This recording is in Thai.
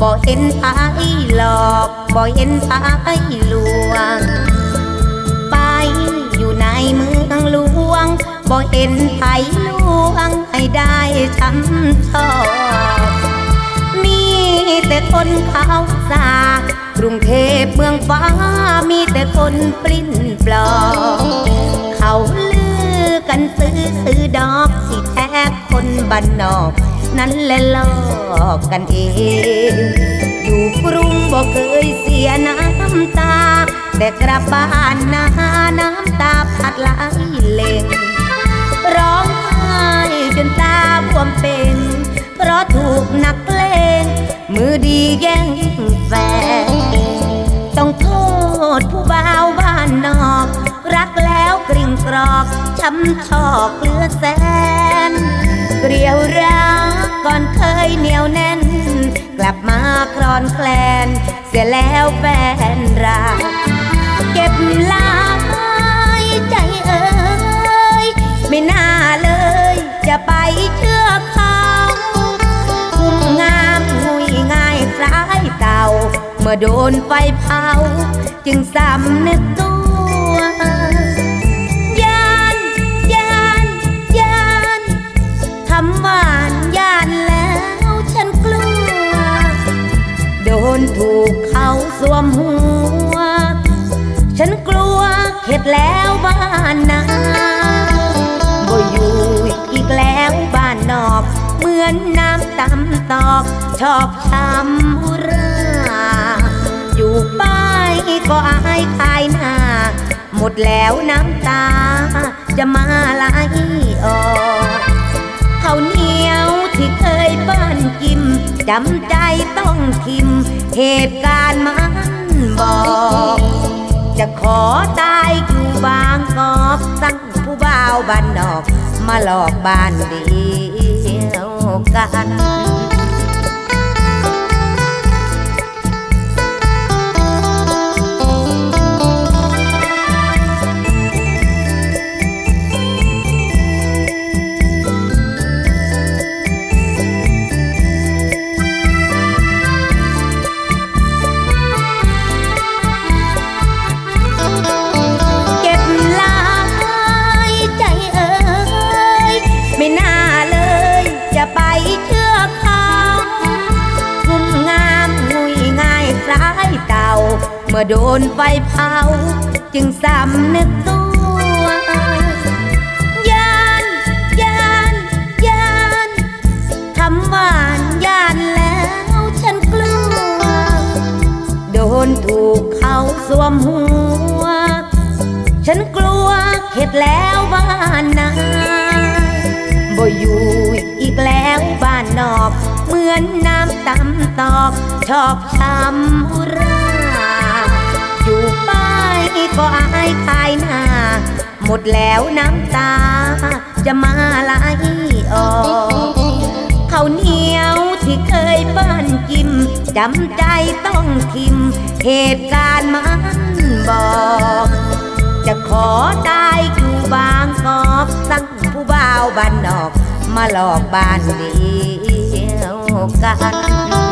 บ่เห็นพายหลอกบ่เห็นพายลวง ไปอยู่ในเมืองหลวงบ่เห็นไผลวงให้ได้ช้ำชอบมีแต่คนขาวสากรุงเทพเมืองฟ้ามีแต่คนปลิ้นปลอกเขาลือกันซื้อซื้อดอกที่แท้คนบ้านนอก นั้นแหละลอกกันเอง อยู่กรุงบ่เคยเสียน้ำตา แต่กลับบ้านนาน้ำตาพัดไหลเล่งร้องไห้จนตาบวมเป็น เพราะถูกนักเลงมือดีแย่งแฟนต้องโทษผู้บ่าวบ้านนอก รักแล้วกริ่งกรอกช้ำชอกเลือแสนเกลียวรัก ก่อนเคยเหนียวแน่น กลับมาคลอนแคลน เสียแล้วแฟนเราเก็บลายใจเอ่ยไม่น่าเลย จะไปเชื่อเขาคุมงามงุยง่ายคล้ายเต่า เมื่อโดนไฟเผา จึงสำนึกตัวยานยานยานคำหวาานแล้วฉันกลัว โดนถูกเขาสวมหัว ฉันกลัวเข็ดแล้วบ้านนาบ่อยู่อีกแล้วบ้านนอก เหมือนน้ำตำตอกชอบช้ำราอยู่ไปก็อายขายหน้า หมดแล้วน้ำตาจะมาไหลออก จำใจต้องทิมเหตุการณ์มันบอก จะขอตายอยู่บางกอกสั่งผู้บ่าวบ้านนอก มาหลอกบ้านเดียวกัน มื่อโดนไฟเผา จึงสำนึกตัว ยานยานยานคำหวานยานแล้วฉันกลัว โดนถูกเขาสวมหัว ฉันกลัวเข็ดแล้วบ้านนาบ่อยู่อีกแล้วบ้านนอก เหมือนน้ำตำตอกชอบช้ำอุรา ก็อายขายหน้า หมดแล้วน้ำตา จะมาไหลออกเขาเหนียวที่เคยบ้านกิมจำใจต้องทิม เหตุการณ์มันบอก จะขอตายอยู่บางกอกสั่งผู้บ่าวบ้านนอก มาหลอกบ้านเดียวกัน